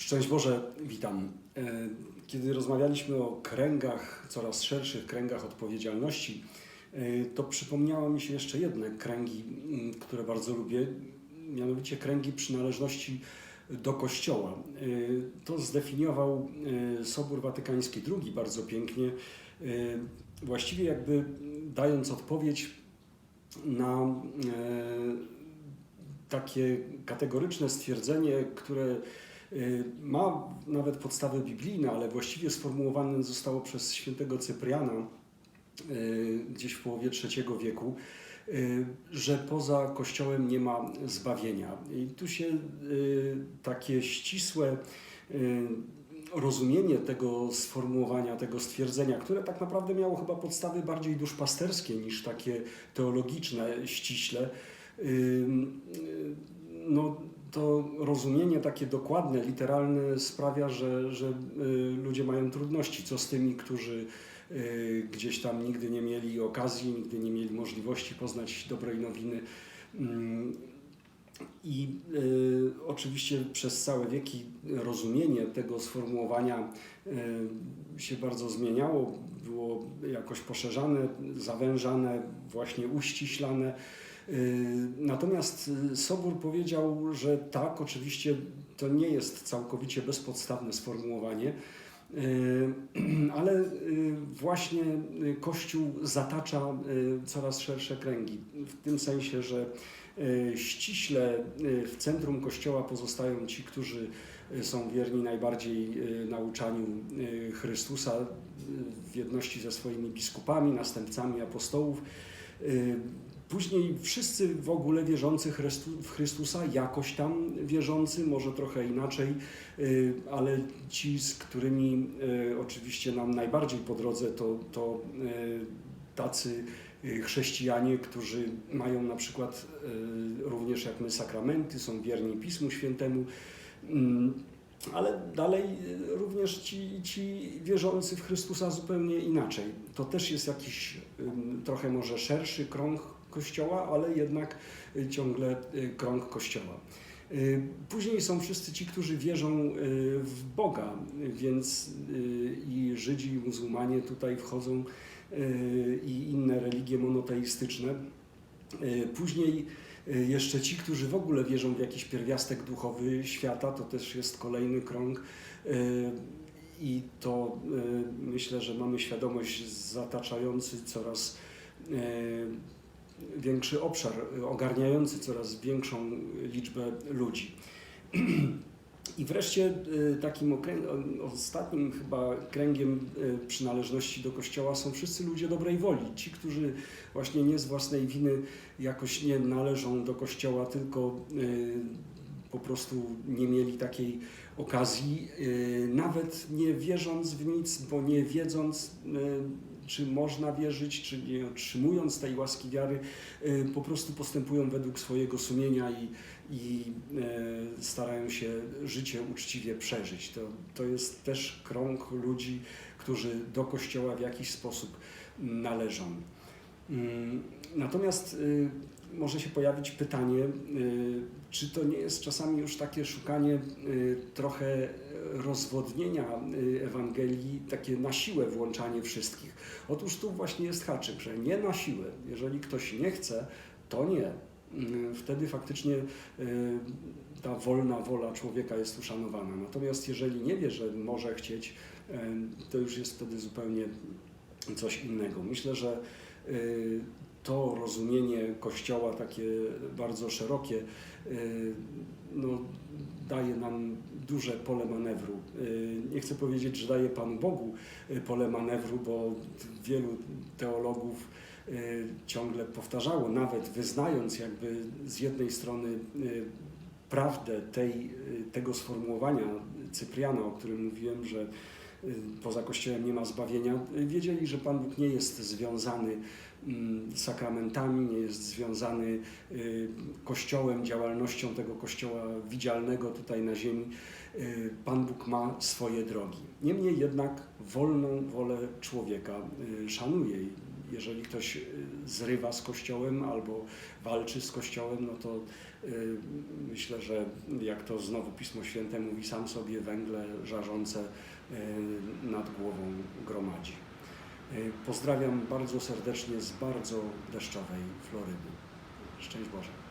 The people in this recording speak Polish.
Szczęść Boże, witam. E, Kiedy rozmawialiśmy o kręgach, coraz szerszych kręgach odpowiedzialności, e, to przypomniały mi się jeszcze jedne kręgi, które bardzo lubię, mianowicie kręgi przynależności do Kościoła. E, To zdefiniował Sobór Watykański II bardzo pięknie, właściwie jakby dając odpowiedź na takie kategoryczne stwierdzenie, które ma nawet podstawy biblijne, ale właściwie sformułowane zostało przez świętego Cypriana y, gdzieś w połowie III wieku, y, że poza Kościołem nie ma zbawienia. I tu się y, takie ścisłe y, rozumienie tego sformułowania, tego stwierdzenia, które tak naprawdę miało chyba podstawy bardziej duszpasterskie niż takie teologiczne ściśle, y, no, to rozumienie takie dokładne, literalne sprawia, że, że y, ludzie mają trudności. Co z tymi, którzy y, gdzieś tam nigdy nie mieli okazji, nigdy nie mieli możliwości poznać dobrej nowiny. Ym, I y, oczywiście przez całe wieki rozumienie tego sformułowania się bardzo zmieniało, było jakoś poszerzane, zawężane, właśnie uściślane. Y, Natomiast y, Sobór powiedział, że tak, oczywiście to nie jest całkowicie bezpodstawne sformułowanie, y, ale właśnie Kościół zatacza coraz szersze kręgi. W tym sensie, że ściśle w centrum Kościoła pozostają ci, którzy są wierni najbardziej nauczaniu Chrystusa w jedności ze swoimi biskupami, następcami apostołów. Później wszyscy w ogóle wierzący w Chrystusa, jakoś tam wierzący, może trochę inaczej, y, ale ci, z którymi y, oczywiście nam najbardziej po drodze, to, to y, tacy chrześcijanie, którzy mają na przykład również jak my sakramenty, są wierni Pismu Świętemu. Mm, ale dalej również ci, ci wierzący w Chrystusa zupełnie inaczej. To też jest jakiś trochę może szerszy krąg Kościoła, ale jednak ciągle y, krąg Kościoła. Y, Później są wszyscy ci, którzy wierzą y, w Boga, więc i Żydzi, i muzułmanie tutaj wchodzą i inne religie monoteistyczne. Później jeszcze ci, którzy w ogóle wierzą w jakiś pierwiastek duchowy świata, to też jest kolejny krąg. I to myślę, że mamy świadomość zataczający coraz większy obszar, ogarniający coraz większą liczbę ludzi. I wreszcie y, takim ostatnim chyba kręgiem y, przynależności do Kościoła są wszyscy ludzie dobrej woli. Ci, którzy właśnie nie z własnej winy jakoś nie należą do Kościoła, tylko y, po prostu nie mieli takiej okazji, nawet nie wierząc w nic, bo nie wiedząc, czy można wierzyć, czy nie otrzymując tej łaski wiary, y, po prostu postępują według swojego sumienia i, i e, starają się życie uczciwie przeżyć. To, to jest też krąg ludzi, którzy do Kościoła w jakiś sposób należą. Mm, Natomiast y, może się pojawić pytanie, y, czy to nie jest czasami już takie szukanie y, trochę rozwodnienia Ewangelii, takie na siłę włączanie wszystkich. Otóż tu właśnie jest haczyk, że nie na siłę. Jeżeli ktoś nie chce, to nie. Y, Wtedy faktycznie ta wolna wola człowieka jest uszanowana. Natomiast jeżeli nie wie, że może chcieć, to już jest wtedy zupełnie coś innego. Myślę, że to rozumienie Kościoła, takie bardzo szerokie, y, no, daje nam duże pole manewru. Y, Nie chcę powiedzieć, że daje Panu Bogu y, pole manewru, bo wielu teologów y, ciągle powtarzało, nawet wyznając jakby z jednej strony y, prawdę tej, y, tego sformułowania Cypriana, o którym mówiłem, że y, Y, poza Kościołem nie ma zbawienia, y, wiedzieli, że Pan Bóg nie jest związany mm, sakramentami, nie jest związany y, Kościołem, działalnością tego Kościoła widzialnego tutaj na ziemi. Pan Bóg ma swoje drogi. Niemniej jednak wolną wolę człowieka szanuje jeżeli ktoś zrywa z kościołem albo walczy z kościołem, no to myślę, że jak to znowu Pismo Święte mówi, sam sobie węgle żarzące E, nad głową gromadzi. E, pozdrawiam bardzo serdecznie z bardzo deszczowej Florydy. Szczęść Boże.